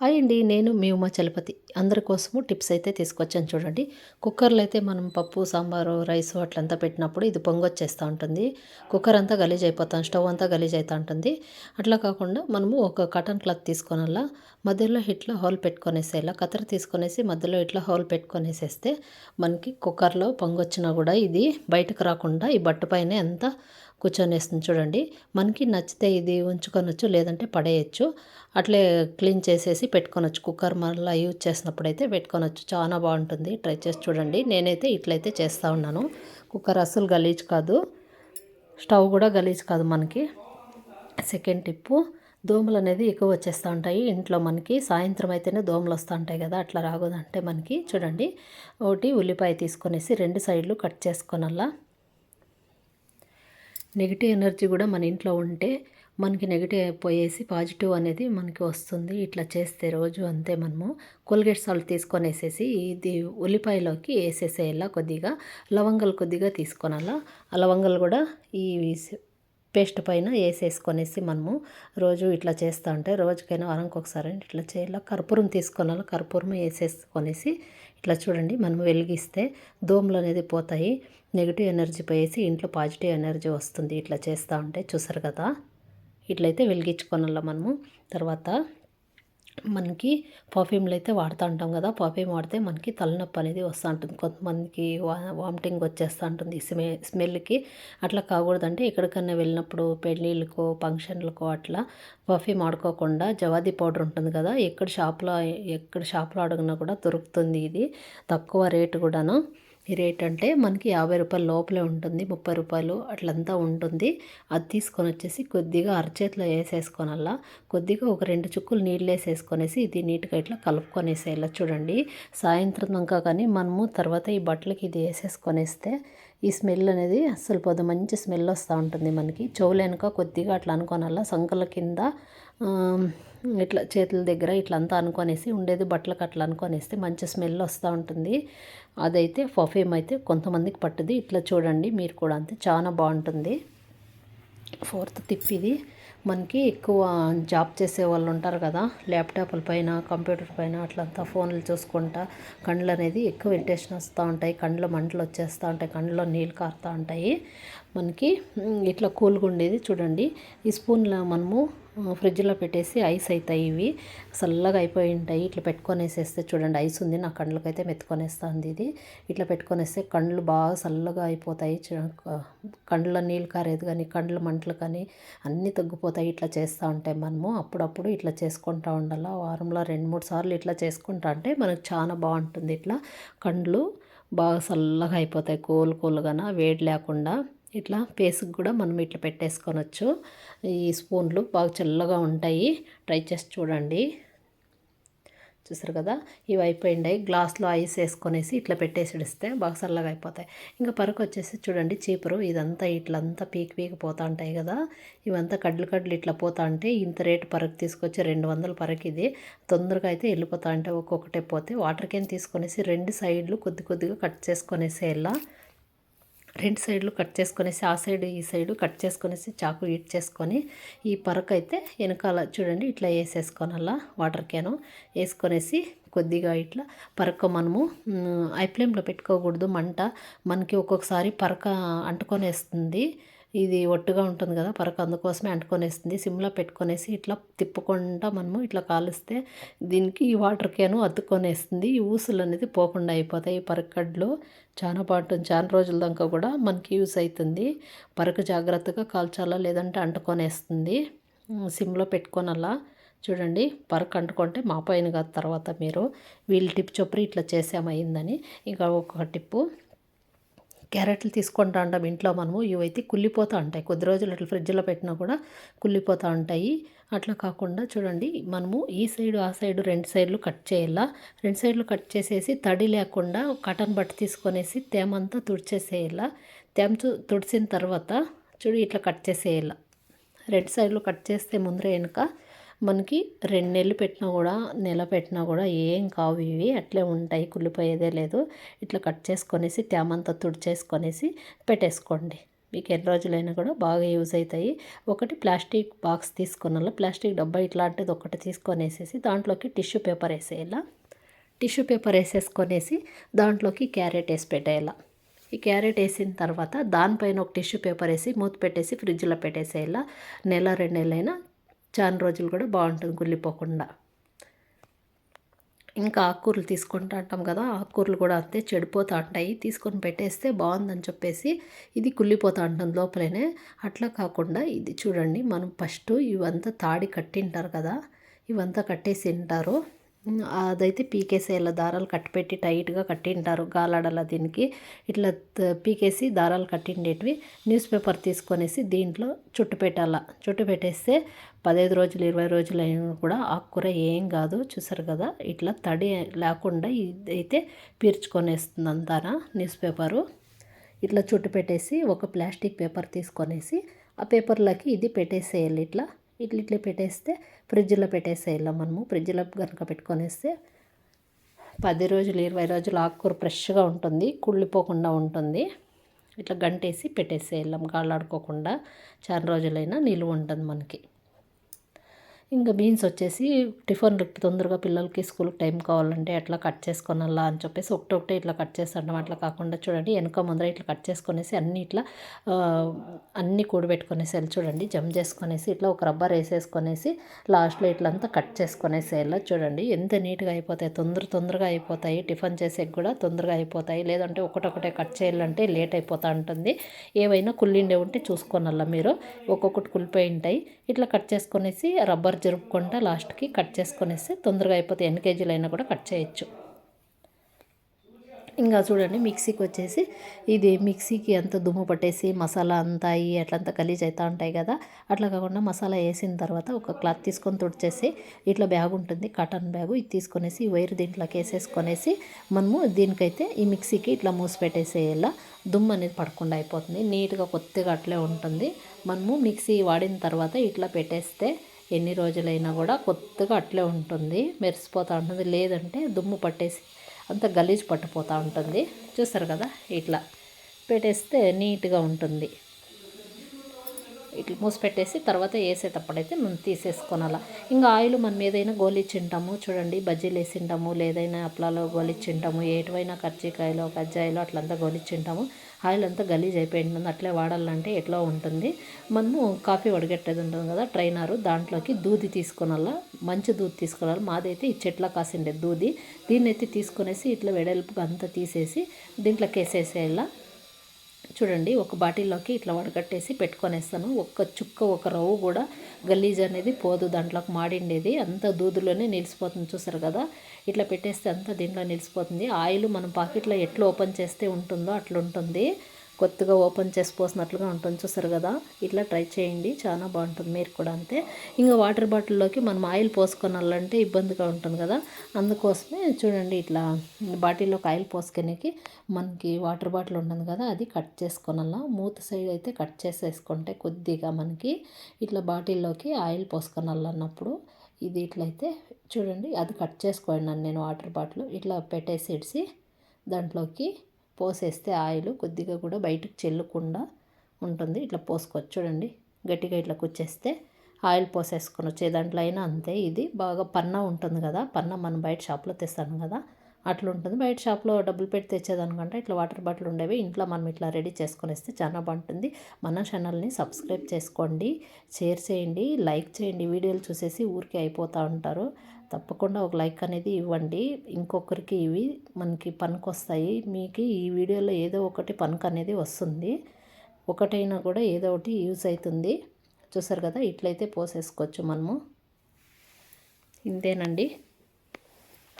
Hi అండి నేను మీ ఉమా చలపతి. అందరి కోసము టిప్స్ అయితే తీసుకొచ్చాను చూడండి. కుక్కర్లో అయితే మనం పప్పు సాంబారు రైస్ అట్లంతా పెట్టినప్పుడు ఇది పొంగొచ్చేస్తూ ఉంటుంది. కుక్కర్ అంతా గలీజ్ అయిపోతాం స్టవ్ అంతా గలీజ్ అవుతూ ఉంటుంది. అట్లా కాకుండా మనము ఒక కాటన్ క్లాత్ తీసుకొనల్లా మధ్యలో ఇట్లా హోల్ పెట్టుకొనేసేలా కత్తెర తీసుకొనేసి మధ్యలో ఇట్లా హోల్ పెట్టుకొనేసేస్తే మనకి కుక్కర్లో పొంగొచ్చినా కూడా ఇది బయటకు రాకుండా ఈ బట్ట పైన అంతా కూర్చొనేస్తుంది. చూడండి మనకి నచ్చితే ఇది ఉంచుకొనొచ్చు లేదంటే పడేయచ్చు. అట్లే క్లీన్ చేసేసి పెట్టుకొనొచ్చు. కుక్కర్ మళ్ళీ యూజ్ చేసినప్పుడు అయితే పెట్టుకొనొచ్చు. చాలా బాగుంటుంది. ట్రై చేసి చూడండి. నేనైతే ఇట్లయితే చేస్తూ ఉన్నాను. కుక్కర్ అస్సలు గలీజ్ కాదు. స్టవ్ కూడా గలీజ్ కాదు మనకి. సెకండ్ టిప్పు దోమలు అనేది ఎక్కువ వచ్చేస్తూ ఉంటాయి. ఇంట్లో మనకి సాయంత్రం అయితేనే దోమలు వస్తూ ఉంటాయి కదా అట్లా రాకూడదంటే మనకి చూడండి. ఒకటి ఉల్లిపాయ తీసుకొనేసి రెండు సైడ్లు కట్ చేసుకోనల్లా. నెగిటివ్ ఎనర్జీ కూడా మన ఇంట్లో ఉంటే మనకి నెగిటివ్ పోయేసి పాజిటివ్ అనేది మనకి వస్తుంది. ఇట్లా చేస్తే రోజు అంతే మనము కోల్గేట్ సాల్ట్ తీసుకొని వేసేసి ఇది ఉల్లిపాయలోకి వేసేసేలా కొద్దిగా లవంగాలు కొద్దిగా తీసుకోనాలా. ఆ లవంగాలు కూడా ఈ పేస్ట్ పైన వేసేసుకొనేసి మనము రోజు ఇట్లా చేస్తూ ఉంటే రోజుకైనా వారానికి ఒకసారి ఇట్లా చేయాలి. కర్పూరం తీసుకొనాలి. కర్పూరం వేసేసుకొనేసి ఇట్లా చూడండి మనం వెలిగిస్తే దోమలు అనేది పోతాయి. నెగిటివ్ ఎనర్జీ పోయేసి ఇంట్లో పాజిటివ్ ఎనర్జీ వస్తుంది. ఇట్లా చేస్తూ ఉంటే చూసారు కదా? ఇట్లయితే వెలిగించుకోనల్లా మనము. తర్వాత మనకి పర్ఫ్యూమ్లు అయితే వాడుతూ ఉంటాం కదా పర్ఫ్యూమ్ వాడితే మనకి తలనొప్పి అనేది వస్తూ ఉంటుంది. కొంతమందికి వా వామిటింగ్ వచ్చేస్తూ ఉంటుంది స్మె స్మెల్కి అట్లా కాకూడదంటే ఎక్కడికన్నా వెళ్ళినప్పుడు పెళ్ళిళ్ళకో ఫంక్షన్లకో అట్లా పర్ఫ్యూమ్ ఆడుకోకుండా జవాది పౌడర్ ఉంటుంది కదా ఎక్కడ షాప్లో ఎక్కడ షాప్లో అడిగినా కూడా దొరుకుతుంది ఇది. తక్కువ రేటు కూడాను. రేట్ అంటే మనకి యాభై రూపాయల లోపలే ఉంటుంది ముప్పై రూపాయలు అట్లంతా ఉంటుంది. అది తీసుకొని వచ్చేసి కొద్దిగా అరచేతిలో వేసేసుకోనల్లా. కొద్దిగా ఒక రెండు చుక్కులు నీళ్ళు వేసేసుకొనేసి ఇది నీట్గా ఇట్లా కలుపుకొనేసేయాల. చూడండి సాయంత్రం దాకా కానీ మనము తర్వాత ఈ బట్టలకి ఇది వేసేసుకొనేస్తే ఈ స్మెల్ అనేది అస్సలు పోదు. మంచి స్మెల్ వస్తూ ఉంటుంది మనకి. చెవులేనుక కొద్దిగా అట్లా అనుకోనల్లా. సంకల కింద ఇట్లా చేతుల దగ్గర ఇట్లా అంతా అనుకొనేసి ఉండేది బట్టలకు అట్లా అనుకొనేస్తే మంచి స్మెల్ వస్తూ ఉంటుంది. అదైతే పర్ఫ్యూమ్ అయితే కొంతమందికి పట్టుది. ఇట్లా చూడండి మీరు కూడా అంతే. చాలా బాగుంటుంది. ఫోర్త్ టిప్ ఇది. మనకి ఎక్కువ జాబ్ చేసే వాళ్ళు ఉంటారు కదా ల్యాప్టాప్ల పైన కంప్యూటర్ పైన అట్లంతా ఫోన్లు చూసుకుంటా కండ్లు అనేది ఎక్కువ ఇరిటేషన్ వస్తూ ఉంటాయి. కండ్లో మంటలు వచ్చేస్తూ ఉంటాయి. కండ్లో నీళ్ళు కారుతూ ఉంటాయి. మనకి ఇట్లా కూల్గా ఉండేది చూడండి. ఈ స్పూన్లో మనము ఫ్రిడ్జ్లో పెట్టేసి ఐస్ అవుతాయి ఇవి. చల్లగా అయిపోయి ఉంటాయి. ఇట్లా పెట్టుకొనేసేస్తే చూడండి ఐస్ ఉంది. నా కండ్లకైతే మెత్తుకొనేస్తుంది ఇది. ఇట్లా పెట్టుకొనేస్తే కండ్లు బాగా చల్లగా అయిపోతాయి. కండ్ల నీళ్ళు కారేది కానీ కండ్ల మంటలు కానీ అన్నీ తగ్గిపోతాయి. ఇట్లా చేస్తూ ఉంటాయి మనము అప్పుడప్పుడు ఇట్లా చేసుకుంటూ ఉండాలి. వారంలో రెండు మూడు సార్లు ఇట్లా చేసుకుంటా అంటే మనకు చాలా బాగుంటుంది. ఇట్లా కండ్లు బాగా చల్లగా అయిపోతాయి. కోలు కోలుగాన వేడి లేకుండా. ఇట్లా ఫేస్కి కూడా మనం ఇట్లా పెట్టేసుకోనొచ్చు. ఈ స్పూన్లు బాగా చల్లగా ఉంటాయి. ట్రై చేసి చూడండి. చూసారు కదా? ఇవి అయిపోయిండాయి. గ్లాస్లో ఐస్ వేసుకొనేసి ఇట్లా పెట్టేసిడిస్తే బాగా చల్లగా అయిపోతాయి. ఇంకా పరకు వచ్చేసి చూడండి చీపురు. ఇదంతా ఇట్లంతా పీకి పీకి పోతా ఉంటాయి కదా? ఇవంతా కడ్లు కడ్లు ఇట్లా పోతా ఉంటే ఇంత రేటు పరకు తీసుకొచ్చి రెండు వందల పరకు ఇది. తొందరగా అయితే వెళ్ళిపోతా అంటే ఒక్కొక్కటే పోతే. వాటర్ క్యాన్ తీసుకొనేసి రెండు సైడ్లు కొద్ది కొద్దిగా కట్ చేసుకొనేసి వెళ్ళా రెండు సైడ్లు కట్ చేసుకొనేసి ఆ సైడ్ ఈ సైడు కట్ చేసుకొనేసి చాకు ఇట్ చేసుకొని ఈ పరకు అయితే వెనకాల చూడండి ఇట్లా వేసేసుకోనల్లా వాటర్ క్యాను. వేసుకొనేసి కొద్దిగా ఇట్లా పరక మనము ఐ ఫ్లేమ్లో పెట్టుకోకూడదు. మంట మనకి ఒక్కొక్కసారి పరక అంటుకొనేస్తుంది. ఇది ఒట్టుగా ఉంటుంది కదా పరకు అందుకోసమే అంటుకొనేస్తుంది. సిమ్లో పెట్టుకొనేసి ఇట్లా తిప్పకుండా మనము ఇట్లా కాలుస్తే దీనికి ఈ వాటర్ క్యాను అద్దుకొనేస్తుంది ఈ ఊసులు అనేది పోకుండా అయిపోతాయి. ఈ పరకడ్లు చాలా బాగుంటుంది చాలా రోజుల దాకా కూడా మనకి యూస్ అవుతుంది. పరకు జాగ్రత్తగా కాల్చాలా లేదంటే అంటుకొనేస్తుంది. సిమ్లో పెట్టుకొని చూడండి పరకు అంటుకుంటే మా పైన కాదు తర్వాత మీరు. వీళ్ళు టిప్ చొప్పురు ఇట్లా చేసామైందని ఇంకా ఒక టిప్పు. క్యారెట్లు తీసుకుంటా ఉంటాం ఇంట్లో మనము. ఇవైతే కుళ్ళిపోతూ ఉంటాయి. కొద్ది రోజులు అట్లా ఫ్రిడ్జ్లో పెట్టినా కూడా కుళ్ళిపోతూ ఉంటాయి. అట్లా కాకుండా చూడండి మనము ఈ సైడు ఆ సైడు రెండు సైడ్లు కట్ చేయాల? రెండు సైడ్లు కట్ చేసేసి తడి లేకుండా కటన్ బట్టి తీసుకొనేసి తేమంతా తుడిచేసేయాల? తేమ తుడిచిన తర్వాత చూడు ఇట్లా కట్ చేసేయాల? రెండు సైడ్లు కట్ చేస్తే ముందర వెనుక మనకి రెండు నెలలు పెట్టినా కూడా నెల పెట్టినా కూడా ఏం కావు ఇవి. అట్లే ఉంటాయి. కుళ్ళిపోయేదే లేదు. ఇట్లా కట్ చేసుకొనేసి తేమంతా తుడిచేసుకొనేసి పెట్టేసుకోండి. మీకు ఎన్ని రోజులైనా కూడా బాగా యూజ్ అవుతాయి. ఒకటి ప్లాస్టిక్ బాక్స్ తీసుకున్న ప్లాస్టిక్ డబ్బా ఇట్లాంటిది ఒకటి తీసుకొని వేసేసి దాంట్లోకి టిష్యూ పేపర్ వేసేయాల? టిష్యూ పేపర్ వేసేసుకొనేసి దాంట్లోకి క్యారెట్ వేసి పెట్టేయాల? ఈ క్యారెట్ వేసిన తర్వాత దానిపైన ఒక టిష్యూ పేపర్ వేసి మూత పెట్టేసి ఫ్రిడ్జ్లో పెట్టేసేయాల? నెల రెండు నెలలైనా చాలా రోజులు కూడా బాగుంటుంది కుళ్ళిపోకుండా. ఇంకా ఆకుకూరలు తీసుకుంటా అంటాం కదా ఆకుకూరలు కూడా అంతే చెడిపోతూ ఉంటాయి. తీసుకొని పెట్టేస్తే బాగుందని చెప్పేసి ఇది కుళ్ళిపోతూ ఉంటుంది లోపలనే. అట్లా కాకుండా ఇది చూడండి మనం ఫస్ట్ ఇవంతా తాడి కట్టింటారు కదా ఇవంతా కట్టేసి ఉంటారు అదైతే పీకేసి ఇలా దారాలు కట్టిపెట్టి టైట్గా కట్టింటారు గాలాడల దీనికి. ఇట్లా పీకేసి దారాలు కట్టిండేటివి న్యూస్ పేపర్ తీసుకొనేసి దీంట్లో చుట్టు పెట్టాల. చుట్టు పెట్టేస్తే పదహైదు రోజులు ఇరవై రోజులు అయినా కూడా ఆకుకూర ఏం కాదు చూసారు కదా. ఇట్లా తడి లేకుండా ఇదైతే పీర్చుకొనేస్తుంది అంతానా న్యూస్ పేపరు. ఇట్లా చుట్టు పెట్టేసి ఒక ప్లాస్టిక్ పేపర్ తీసుకొనేసి ఆ పేపర్లకి ఇది పెట్టేసేయాలి ఇట్లా. ఇట్లా ఇట్లా పెట్టేస్తే ఫ్రిడ్జ్లో పెట్టేసేయాలి మనము ఫ్రిడ్జ్లో కనుక పెట్టుకొనేస్తే పది రోజులు ఇరవై రోజులు ఆకుకూర ఫ్రెష్గా ఉంటుంది కుళ్ళిపోకుండా ఉంటుంది. ఇట్లా గంటేసి పెట్టేసేయాలి గాళ్ళాడుకోకుండా చాలా రోజులైనా నిలువ ఉంటుంది మనకి. ఇంకా బీన్స్ వచ్చేసి టిఫిన్ తొందరగా పిల్లలకి స్కూల్కి టైం కావాలంటే అట్లా కట్ చేసుకోనాలా అని చెప్పేసి ఒకటొకటే ఇట్లా కట్ చేస్తాం అట్లా కాకుండా చూడండి వెనక ముందర ఇట్లా కట్ చేసుకొనేసి అన్ని ఇట్లా అన్ని కూడబెట్టుకునేసి చూడండి. జమ్ చేసుకొనేసి ఇట్లా ఒక రబ్బర్ వేసేసుకొనేసి లాస్ట్లో ఇట్లా అంతా కట్ చేసుకొనేసి వెళ్ళా చూడండి. ఎంత నీట్గా అయిపోతాయి. తొందర తొందరగా అయిపోతాయి. టిఫిన్ చేసేకి కూడా తొందరగా అయిపోతాయి. లేదంటే ఒకటొకటే కట్ చేయాలంటే లేట్ అయిపోతూ ఉంటుంది. ఏవైనా కుళ్ళిండే ఉంటే చూసుకోనల్లా మీరు. ఒక్కొక్కటి కుళ్ళిపోయి ఉంటాయి. ఇట్లా కట్ చేసుకొనేసి రబ్బర్ కవర్ జరుపుకుంటా లాస్ట్కి కట్ చేసుకొనేస్తే తొందరగా అయిపోతే ఎన్ని కేజీలు అయినా కూడా కట్ చేయొచ్చు. ఇంకా చూడండి మిక్సీకి వచ్చేసి ఇది మిక్సీకి అంత దుమ్ము పట్టేసి మసాలా అంతా అయ్యి అట్లంతా గలీజ్ అవుతూ ఉంటాయి కదా అట్లా కాకుండా మసాలా వేసిన తర్వాత ఒక క్లాత్ తీసుకొని తుడిచేసి ఇట్లా బ్యాగ్ ఉంటుంది కాటన్ బ్యాగు ఇది తీసుకొనేసి వైర్ దీంట్లోకి వేసేసుకొనేసి మనము దీనికైతే ఈ మిక్సీకి ఇట్లా మూసి పెట్టేసేయాల దుమ్ము అనేది పడకుండా అయిపోతుంది. నీట్గా కొత్తగా అట్లే ఉంటుంది. మనము మిక్సీ వాడిన తర్వాత ఇట్లా పెట్టేస్తే ఎన్ని రోజులైనా కూడా కొత్తగా అట్లే ఉంటుంది. మెరిసిపోతూ ఉంటుంది. లేదంటే దుమ్ము పట్టేసి అంత గలీజ్ పట్టిపోతూ ఉంటుంది. చూస్తారు కదా? ఇట్లా పెట్టేస్తే నీట్గా ఉంటుంది. ఇట్లా మూసి పెట్టేసి తర్వాత వేసేటప్పుడైతే మనం తీసేసుకోనాల. ఇంకా ఆయిల్ మనం ఏదైనా గోలిచ్చింటాము చూడండి బజ్జీలు వేసింటాము లేదైనా అప్లాలో గోలిచ్చింటాము ఏటువైనా కర్జీకాయలో కజ్జాయిలో అట్లంతా గోలిచ్చింటాము ఆయిల్ అంతా గలీజ్ అయిపోయింటుంది అట్లే వాడాలంటే ఎట్లా ఉంటుంది. మనము కాఫీ వడగట్టేది ఉంటుంది కదా ట్రైనరు దాంట్లోకి దూది తీసుకునల్లా మంచి దూది తీసుకోవాలి మాదైతే ఈ చెట్ల కాసిండే దూది. దీన్ని అయితే తీసుకునేసి ఇట్లా వెడల్పుగా అంతా తీసేసి దీంట్లోకి వేసేసేలా చూడండి ఒక బాటిల్లోకి ఇట్లా వడగట్టేసి పెట్టుకొనేస్తాను. ఒక్క చుక్క ఒక రవ్వు కూడా గలీజ్ అనేది పోదు. దాంట్లోకి మాడిండేది. అంత దూదులోనే నిలిచిపోతుంది చూసారు కదా? ఇట్లా పెట్టేస్తే అంతా దీంట్లో నిలిచిపోతుంది ఆయిల్ మనం పాకెట్లో ఎట్లా ఓపెన్ చేస్తే ఉంటుందో అట్లా ఉంటుంది కొత్తగా ఓపెన్ చేసి పోసినట్లుగా ఉంటుంది. చూసారు కదా? ఇట్లా ట్రై చేయండి. చాలా బాగుంటుంది. మీరు కూడా అంతే. ఇంకా వాటర్ బాటిల్లోకి మనం ఆయిల్ పోసుకొనాలంటే ఇబ్బందిగా ఉంటుంది కదా? అందుకోసమే చూడండి ఇట్లా బాటిల్లోకి ఆయిల్ పోసుకునేకి మనకి వాటర్ బాటిల్ ఉంటుంది కదా అది కట్ చేసుకోనల్లా మూత సైడ్ అయితే కట్ చేసేసుకుంటే కొద్దిగా మనకి ఇట్లా బాటిల్లోకి ఆయిల్ పోసుకొనాలన్నప్పుడు ఇది ఇట్లయితే చూడండి అది కట్ చేసుకోండి నేను వాటర్ బాటిల్. ఇట్లా పెట్టేసి ఇడిసి దాంట్లోకి పోసేస్తే ఆయిల్ కొద్దిగా కూడా బయటకు చెల్లకుండా ఉంటుంది. ఇట్లా పోసుకోవచ్చు చూడండి. గట్టిగా ఇట్లా కుచ్చేస్తే ఆయిల్ పోసేసుకొని వచ్చే దాంట్లో అయినా అంతే. ఇది బాగా పన్న ఉంటుంది కదా. పన్న మనం బయట షాప్లో తెస్తాను కదా. అట్లా ఉంటుంది బయట షాప్లో డబ్బులు పెట్టి తెచ్చేదానికంటే ఇట్లా వాటర్ బాటిల్ ఉండేవి. ఇంట్లో మనం ఇట్లా రెడీ చేసుకొని వస్తే చాలా బాగుంటుంది. మన ఛానల్ని సబ్స్క్రైబ్ చేసుకోండి షేర్ చేయండి లైక్ చేయండి. వీడియోలు చూసేసి ఊరికే అయిపోతూ ఉంటారు. తప్పకుండా ఒక లైక్ అనేది ఇవ్వండి. ఇంకొకరికి ఇవి మనకి పనికి వస్తాయి మీకు ఈ వీడియోలో ఏదో ఒకటి పనికి అనేది వస్తుంది. ఒకటైనా కూడా ఏదో ఒకటి యూజ్ అవుతుంది. చూసారు కదా? ఇట్లయితే పోసేసుకోవచ్చు మనము. ఇంతేనండి.